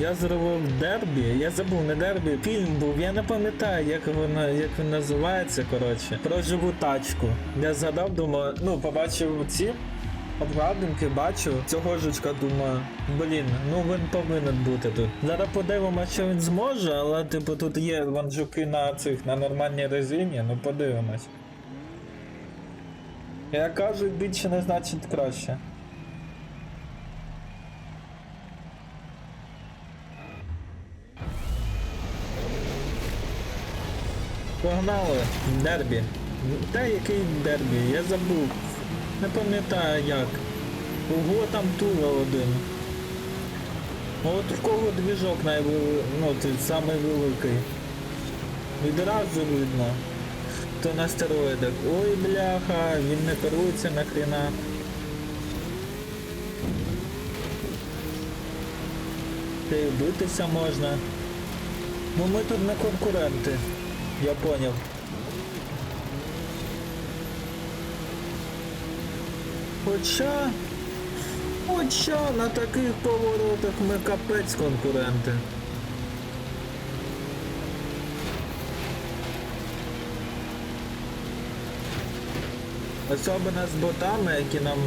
Я зробив дербі, я забув не дербі, фільм був, я не пам'ятаю, як воно як він називається, коротше. Про живу тачку. Я згадав, думаю, ну, побачив ці обкладинки, бачу, цього жучка думаю, блін, ну він повинен бути тут. Зараз подивимося, що він зможе, але типу тут є вон жуки на цих на нормальній резині, ну подивимось. Як кажуть, більше не значить краще. Погнали, дербі. Та який дербі? Я забув. Не пам'ятаю як. Ого, там тула один. От в кого двіжок найвели... ну, ти. Відразу видно. То на стероїдах. Ой, бляха, він не керується на хрена. Та й битися можна. Ну ми тут не конкуренти. Я поняв. Хоча... Хоча на таких поворотах ми капець конкуренти. Особливо з ботами, які нам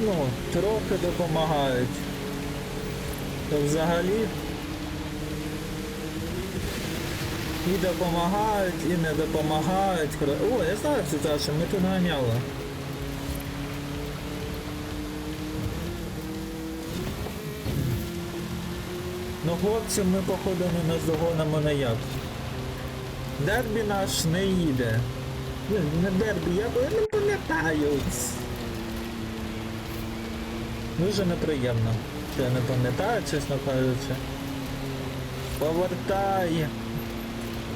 ну, трохи допомагають. То взагалі і допомагають, і не допомагають. О, я знаю Ташу, ми тут ганяли. Ну хлопці ми походу не наздогонимо ніяк. Дербі наш не їде. Не дербі, я, не пам'ятаю. Дуже неприємно. що Я не пам'ятаю, чесно кажучи. Повертай.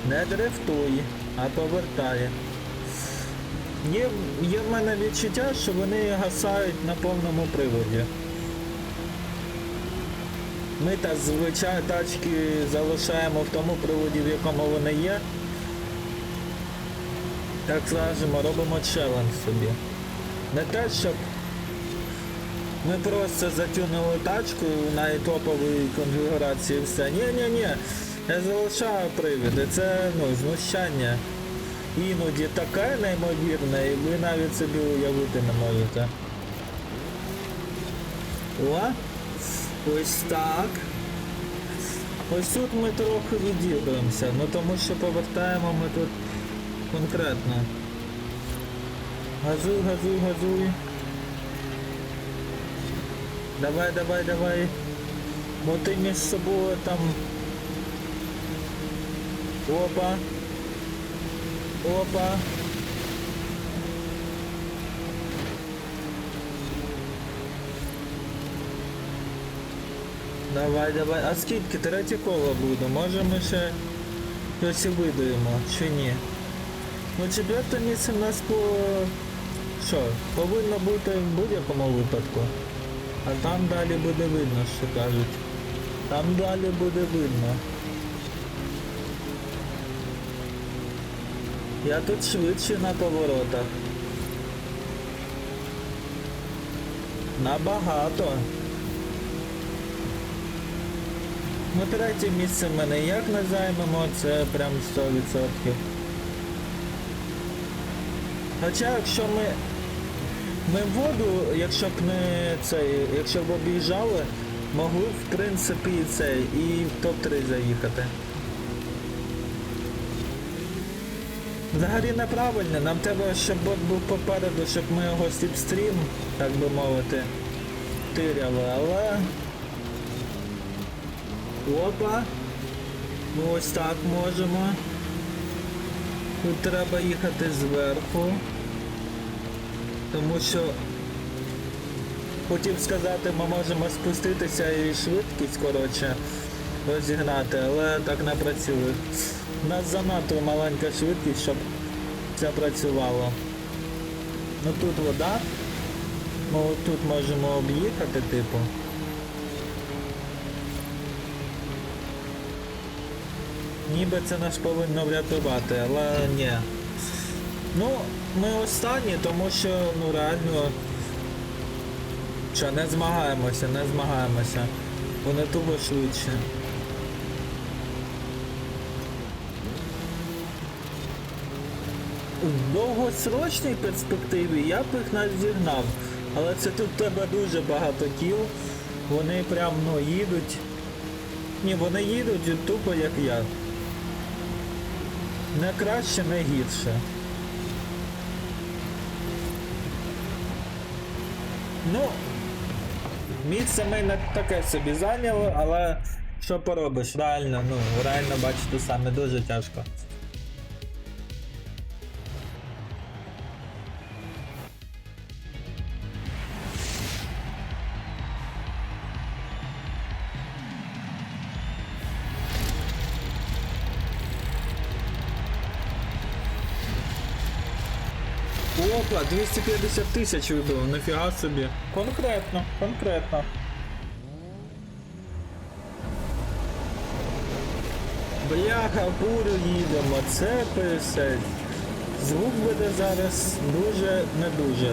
Не дрифтуй, а повертай. Є, є в мене відчуття, що вони гасають на повному приводі. Ми та звичайно тачки залишаємо в тому приводі, в якому вони є. Так скажемо, робимо челендж собі. Не те, щоб ми просто затюнили тачку на топовій конфігурації все. Ні-ні-ні. Я залишаю привід, і це ну, знущання. Іноді таке неймовірне, і ви навіть собі уявити не можете. О! Ось так. Ось тут ми трохи відіграємося, ну тому що повертаємо ми тут конкретно. Газуй, газуй, газуй. Давай, давай, давай. Бо ти між собою там. Опа. Опа. Давай, давай. А скільки третє коло буде? Може ми ще щось видаємо, чи ні? Ну четверте місце в нас по... Що? Повинно бути в будь-якому випадку. А там далі буде видно, що кажуть. Там далі буде видно. Я тут швидше на поворотах. Набагато. Ну третє місце в мене як не займемо, це прям 100%. Хоча якщо ми... Ми воду, якщо б не цей, якщо б об'їжджали, могли б в принципі і цей, і в топ-3 заїхати. Взагалі неправильно, нам треба, щоб бот був попереду, щоб ми його сліпстрім, так би мовити, тиряли, але... Опа! Ну ось так можемо. Тут треба їхати зверху. Тому що хотів сказати, ми можемо спуститися і швидкість, коротше, розігнати, але так не працює. У нас занадто маленька швидкість, щоб це працювало. Ну тут вода. Ми тут можемо об'їхати, типу. Ніби це нас повинно врятувати, але ні. Ну, ми останні, тому що ну реально. Що, не змагаємося, не змагаємося. Вони тупо швидше. В довгосрочній перспективі я б їх навіть зігнав. Але це тут тебе дуже багато кіл. Вони прям ну їдуть. Ні, вони їдуть тупо як я. Не краще, не гірше. Ну, місце ми не таке собі зайняли, але що поробиш? Реально, ну, реально бачите саме дуже тяжко. 250 тисяч вибило, нафіга собі. Конкретно, конкретно. Бляха, бурю їдемо, це писать. Звук буде зараз дуже не дуже.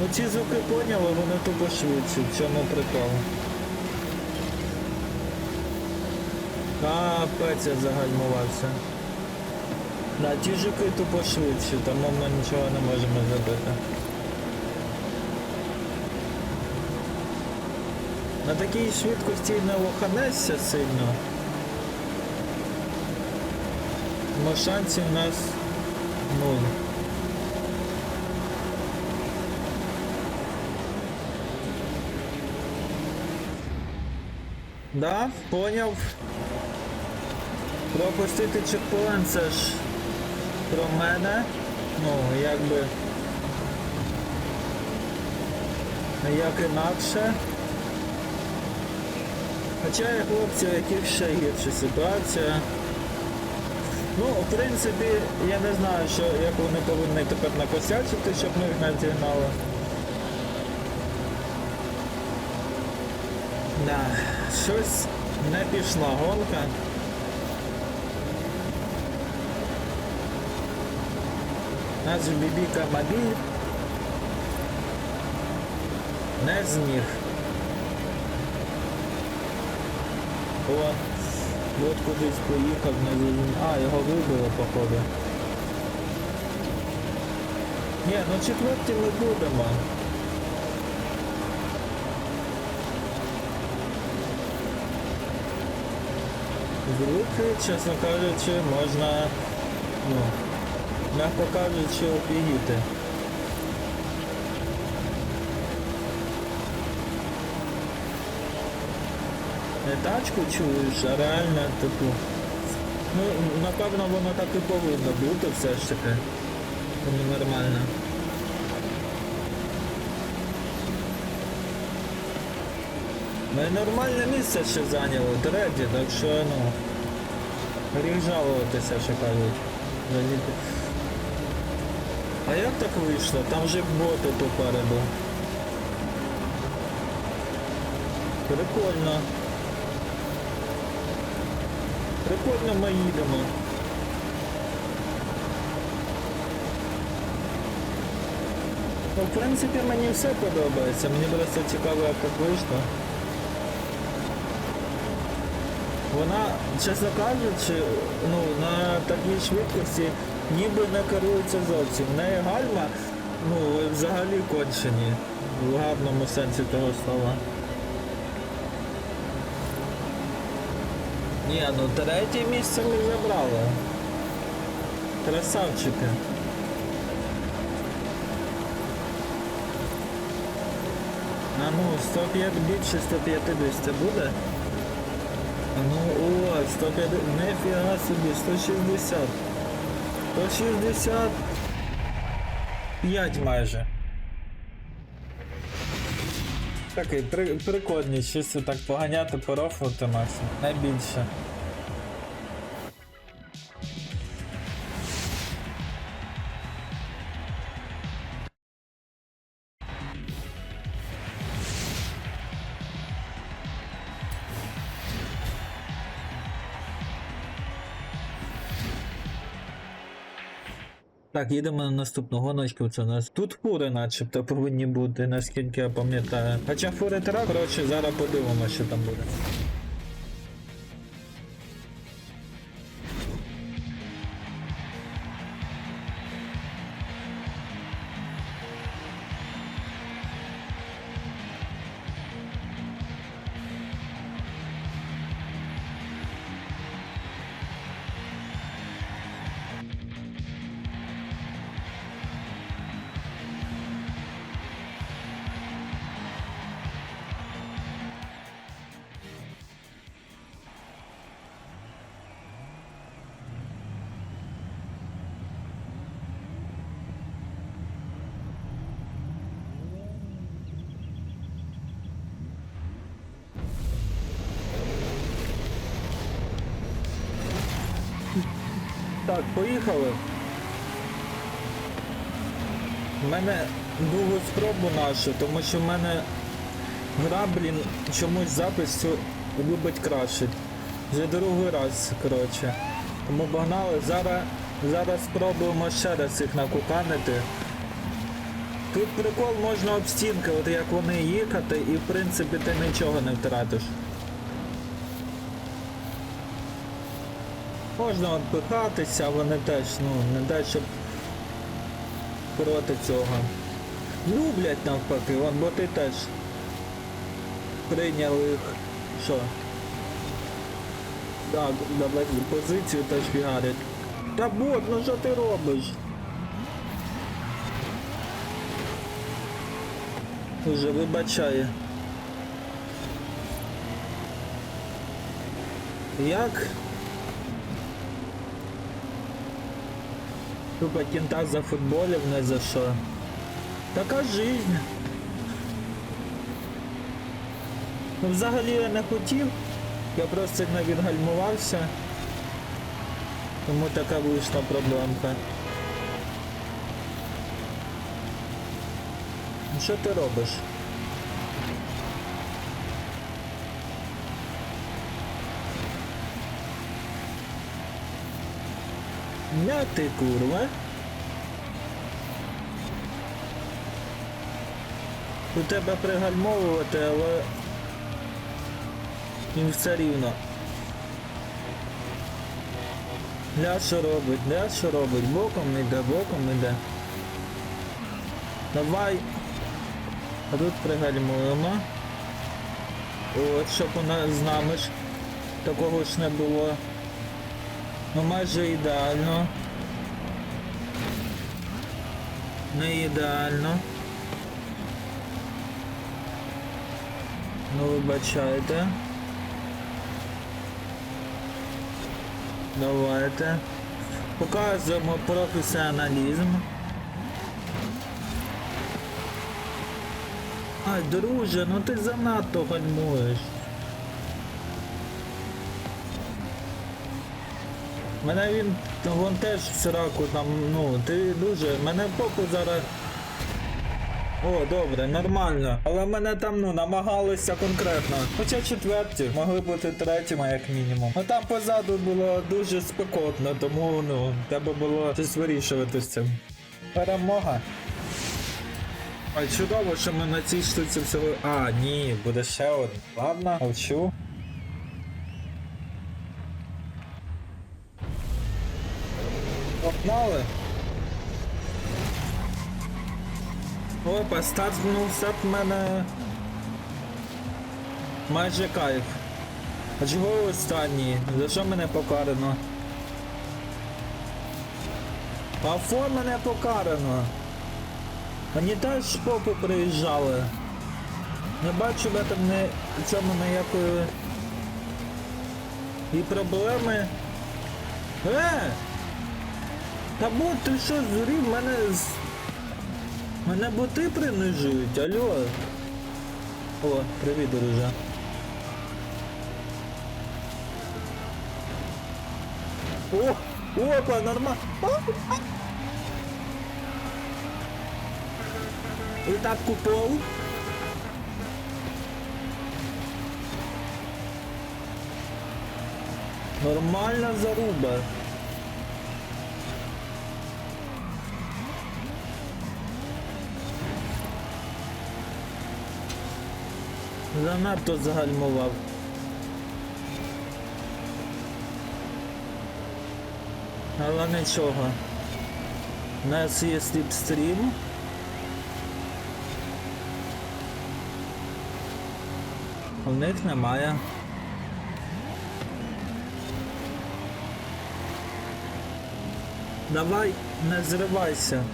Ну ці звуки поняли, вони тупо швидше, в цьому прикол. Капець я загальмувався. Да, ті жуки тупо швидші, тому ми нічого не можемо зробити. На такій швидкості не лоханешся сильно. Но шансів у нас нуль. Да, поняв. Пропустити чекпоінт це ж про мене. Ну, якби. Як інакше. Хоча є хлопці, у яких ще гірша ситуація. Ну, в принципі, я не знаю, що, як вони повинні тепер накосячити, щоб ми їх не зігнали. Да, щось не пішла гонка. Наш бібіка мобіль не зміг. О, от кудись поїхав, не зрозумів. А, його вибило, походу. Ні, ну четверті ми будемо. Звуки, чесно кажучи, можна, ну, м'яко кажучи, офігіти. Не тачку чуєш, а реально типу. Ну, напевно, воно так і повинно бути все ж таки. Воно нормально. Ми нормальне місце ще зайняли, третє, так що ну. Гріх жалуватися, що кажуть. А як так вийшло? Там же боти попереду. Прикольно. Прикольно ми їдемо. Ну, в принципі, мені все подобається. Мені просто цікаво, як так вийшло. Вона, чесно кажучи, ну, на такій швидкості ніби не керується зовсім. В неї гальма, ну, взагалі кончені. В гарному сенсі того слова. Ні, ну третє місце ми забрали. Красавчики. А ну, 105 більше 150 буде? А ну, о, 150, нефіга собі, 160. 160. 5 майже. Такий при, прикольний, чисто так поганяти, порофлити Максим. Найбільше. Так, їдемо на наступну гоночку. Це у нас тут фури начебто повинні бути, наскільки я пам'ятаю. Хоча фури трак, коротше, зараз подивимося, що там буде. Так, поїхали. У мене другу спробу нашу, тому що в мене гра, блін, чомусь запис любить крашить. Вже другий раз, коротше. Тому погнали. Зараз, зараз спробуємо ще раз їх накуканити. Тут прикол можна об стінки, от як вони їхати, і в принципі ти нічого не втратиш. Можна відпихатися, вони теж, ну, не те, щоб проти цього. Люблять навпаки, вон боти теж прийняли їх. Що? Так, давай позицію теж фігарять. Та бот, ну що ти робиш? Уже вибачає. Як? Тупо кента за футболів не за що. Така жизнь. Ну, взагалі я не хотів, я просто не відгальмувався. Тому така вийшла проблемка. Ну що ти робиш? Не ти курва. У тебе пригальмовувати, але їм все рівно. Ля що робить, ля що робить, боком іде, боком іде. Давай. А тут пригальмуємо. От, щоб у нас з нами ж такого ж не було. Ну майже ідеально. Не ідеально. Ну вибачайте. Давайте. Показуємо професіоналізм. Ай, друже, ну ти занадто гальмуєш. Мене він вон теж в сраку там, ну, ти дуже. Мене попу зараз. О, добре, нормально. Але мене там ну намагалися конкретно. Хоча четверті, могли бути третіми, як мінімум. Ну там позаду було дуже спекотно, тому ну, треба було щось вирішувати з цим. Перемога. Ой, чудово, що ми на цій штуці всього. А, ні, буде ще один. Ладно, мовчу. Погнали. Опа, стартнувся в мене майже кайф. А чого ви останній? За що мене покарано? А фо мене покарано. Вони теж з попу приїжджали. Не бачу в этом не в цьому ніякої і проблеми. Е! Та бо ти що зрів мене з. Мене боти принижують, алло. О, привіт, друже. О, опа, нормально. І так купол. Нормальна заруба. Занадто загальмував. Але нічого. У нас є сліпстрім. У них немає. Давай, не зривайся.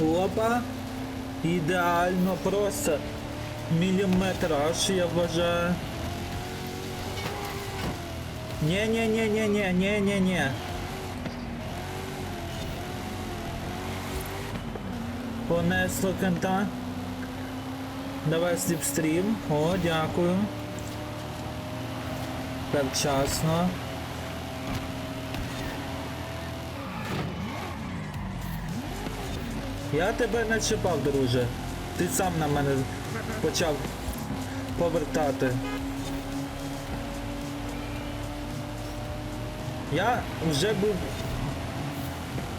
Опа. Ідеально, просто міліметраж, я вважаю. Не-не-не-не-не-не-не-не. Понесло кента. Давай сліпстрім. О, дякую. Так вчасно. Я тебе не чіпав, друже. Ти сам на мене почав повертати. Я вже був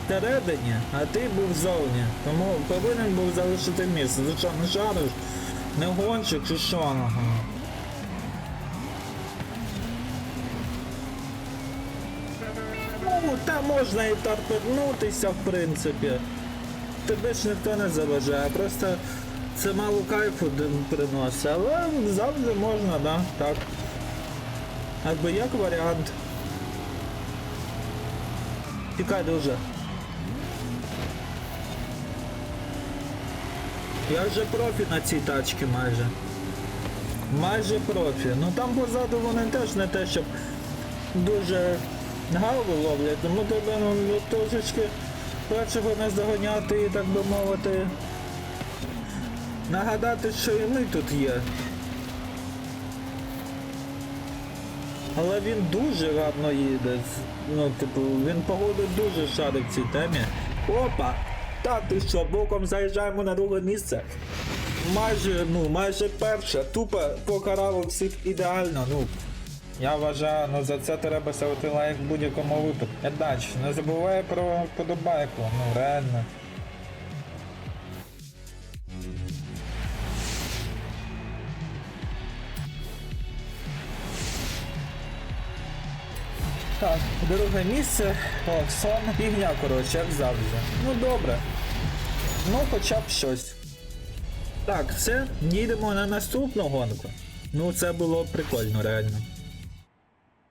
всередині, а ти був ззовні. Тому повинен був залишити місце. Ти що, не шариш? Не гонщик чи що? Ага. Ну, та можна і торпеднутися, в принципі. Тебе ж ніхто не заважає, просто це мало кайфу приносить, але завжди можна, да, так. Якби як варіант. Тікай дуже. Я вже профі на цій тачці майже. Майже профі. Ну там позаду вони теж не те, щоб дуже галву ловлять, тому тебе ну, трошечки першого не здоганяти так би мовити. Нагадати, що і ми тут є. Але він дуже гарно їде. Ну, типу, він погоду дуже шарить в цій темі. Опа! Та ти що, боком заїжджаємо на друге місце. Майже, ну, майже перше. Тупо покарало всіх ідеально. Ну, я вважаю, ну за це треба ставити лайк в будь-якому випадку. Едач, не забувай про подобайку, ну реально. Так, друге місце. О, сон півдня, коротше, як завжди. Ну добре. Ну хоча б щось. Так, все, їдемо на наступну гонку. Ну це було прикольно, реально.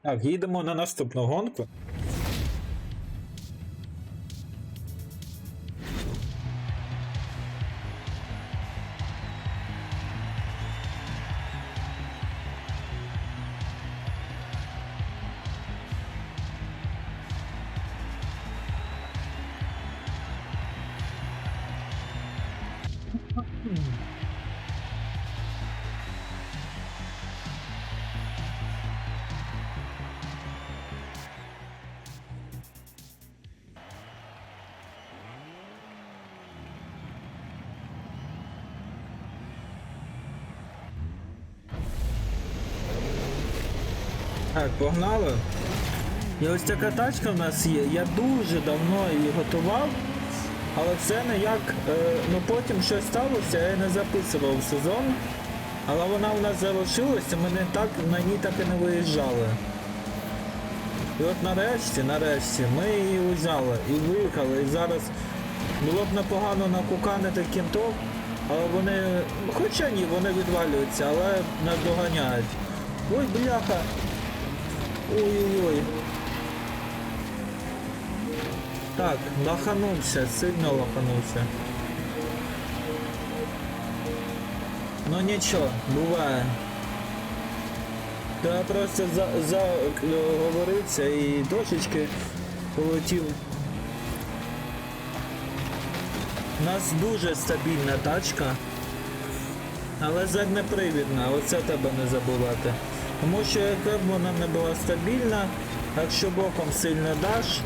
Так, їдемо на наступну гонку. Погнали. І ось така тачка в нас є. Я дуже давно її готував, але це не як. Е, ну потім щось сталося, я не записував в сезон. Але вона у нас залишилася, ми не так, на ній так і не виїжджали. І от нарешті, нарешті, ми її взяли і виїхали. І зараз було б непогано накуканити кінтов, але вони. Хоча ні, вони відвалюються, але нас доганяють. Ой, бляха! Ой-ой-ой. Так, лоханувся, сильно лоханувся. Ну нічого, буває. Треба просто за, за і трошечки полетів. У нас дуже стабільна тачка. Але заднепривідна, оце треба не забувати. Тому що яка вона не була стабільна, якщо боком сильно даш,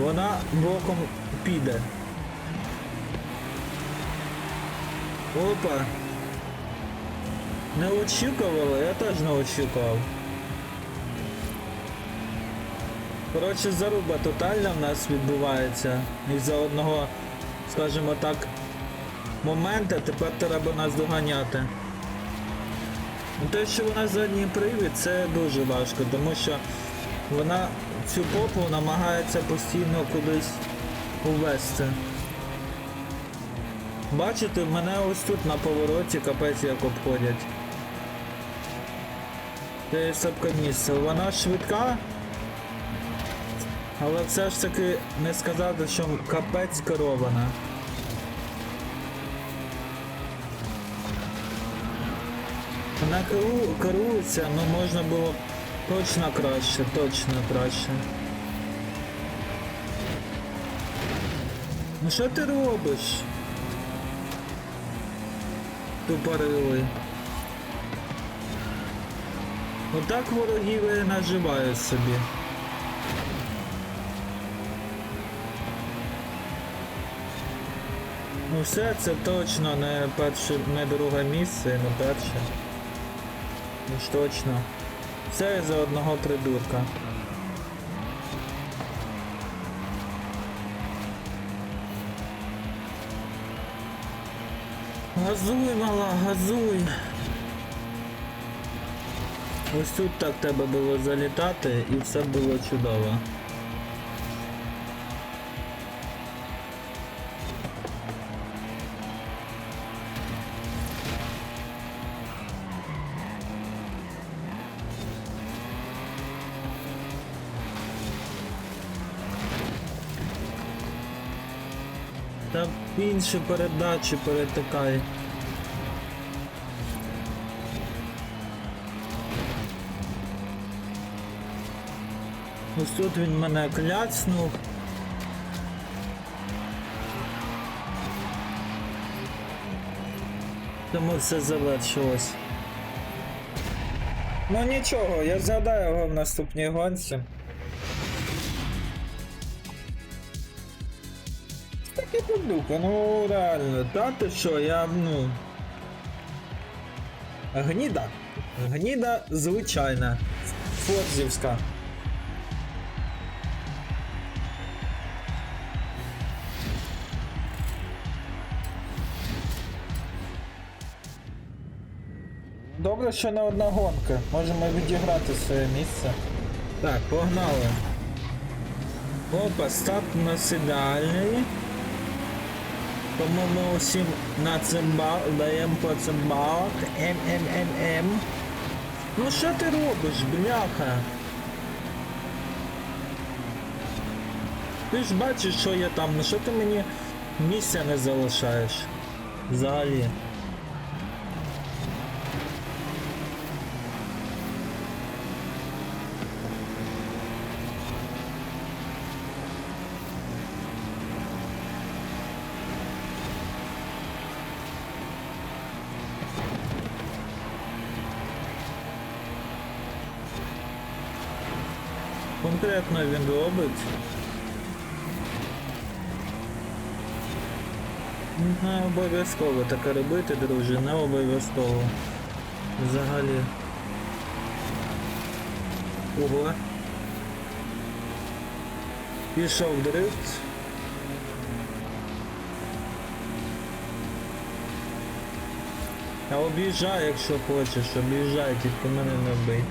вона боком піде. Опа. Не очікували, я теж не очікував. Коротше, заруба тотальна в нас відбувається. Із-за одного, скажімо так, момента тепер треба нас доганяти. Ну, Те, що вона задній привід, це дуже важко, тому що вона цю попу намагається постійно кудись увести. Бачите, мене ось тут на повороті капець як обходять. Це сапка місце. Вона швидка, але все ж таки не сказати, що капець керована. Керу... керується, ну можна було точно краще, точно краще. Ну що ти робиш? Тупорилий. Отак ворогів і наживають собі. Ну все, це точно не перше, не друге місце, не перше. Ну ж точно. Все за одного придурка. Газуй, мала, газуй. Ось тут так треба було залітати і все було чудово. Інші передачі перетикай. Ось тут він мене кляцнув. Тому все завершилось. Ну нічого, я згадаю його в наступній гонці. Таке подука, ну реально, та ти що, я ну. Гніда. Гніда звичайна. Форзівська. Добре, що не одна гонка. Можемо відіграти своє місце. Так, погнали. Опа, старт у нас ідеальний. Тому ми усім на цимбал даємо по цимбалах. ММММ. Ну що ти робиш, бляха? Ти ж бачиш, що я там, ну що ти мені місця не залишаєш? Взагалі. Конкретно він робить. Не обов'язково таке робити, друже, не обов'язково. Взагалі. Ого. Пішов дрифт. А об'їжджай, якщо хочеш, об'їжджай, тільки мене не вбий.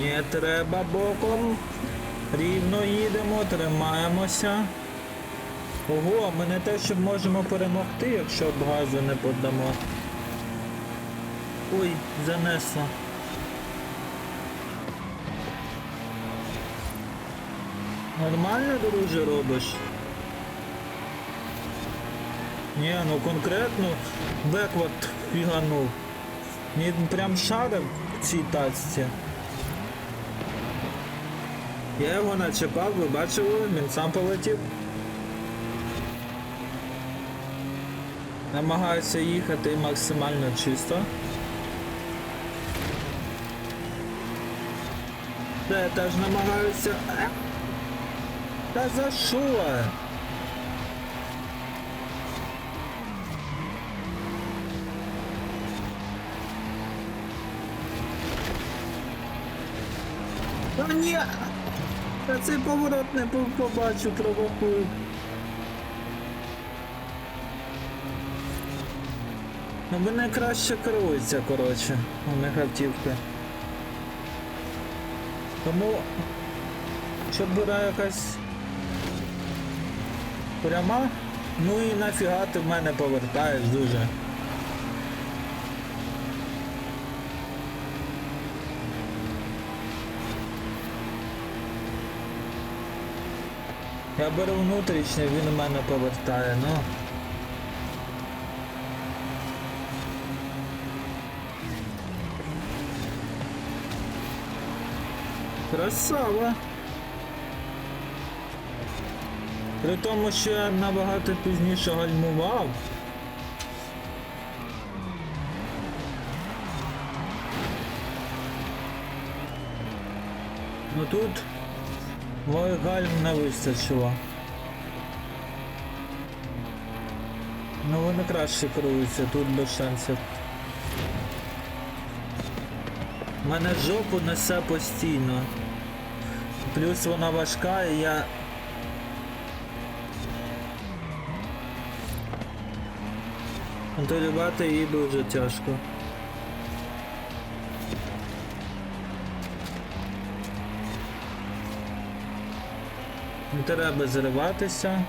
Не треба боком. Рівно їдемо, тримаємося. Ого, ми не те, що можемо перемогти, якщо б газу не подамо. Ой, занесло. Нормально, друже, робиш? Ні, ну конкретно беквард фіганув. Він прям шарив в цій тачці. Я його начепав, ви бачили, він сам полетів. Намагаюся їхати максимально чисто. Це я теж намагаюся. Та за що? Та ні! Я цей поворот не побачу, провокую. Ну вони краще керуються, коротше, у них автівки. Тому, щоб була якась пряма, ну і нафіга ти в мене повертаєш дуже. Я беру внутрішнє, він у мене повертає, ну. Красава. При тому, що я набагато пізніше гальмував. Ну тут гальм не вистачило. Ну вони краще керуються, тут без шансів. Мене жопу несе постійно. Плюс вона важка і я. Контролювати її дуже тяжко. Треба зриватися.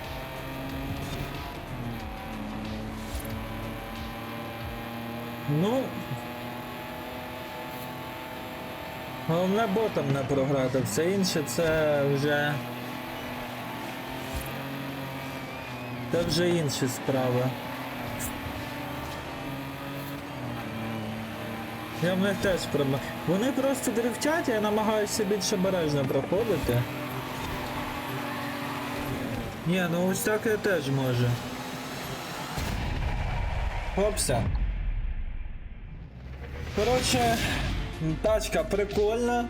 Ну. Головне ботом не програти, все інше це вже. Це вже інші справи. Я в них теж проблема. Вони просто дрифтять, я намагаюся більш обережно проходити. Ні, ну ось так я теж можу. Хопся. Коротше, тачка прикольна,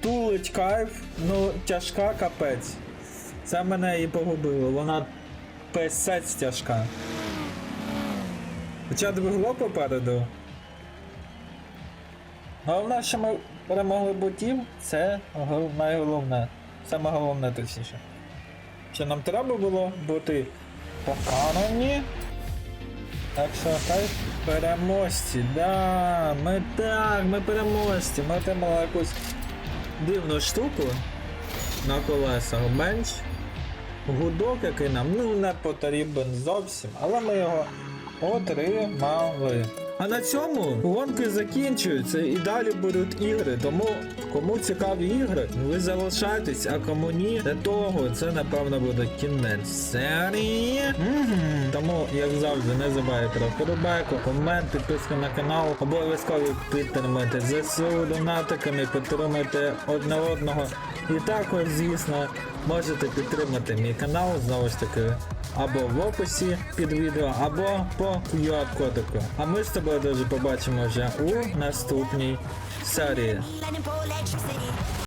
тулить кайф, ну тяжка капець. Це мене і погубило, вона писець тяжка. Хоча двигло попереду. Головне, що ми перемогли ботів, це гол- найголовне. Саме головне точніше. Що нам треба було бути покарані. Так що хай переможці, да, ми так, ми переможці, ми отримали якусь дивну штуку на колесах бенч. Гудок, який нам ну не потрібен зовсім, але ми його отримали. А на цьому гонки закінчуються і далі будуть ігри. Тому кому цікаві ігри, ви залишайтесь, а кому ні, для того це напевно буде кінець серії. Тому, як завжди, не забувайте про вподобайку, комент, підписку на канал. Обов'язково підтримайте ЗСУ донатиками, підтримуйте одне одного. І також, звісно, можете підтримати мій канал знову ж таки. Або в описі під відео, або по QR-кодику. А ми з тобою дуже побачимо вже у наступній серії.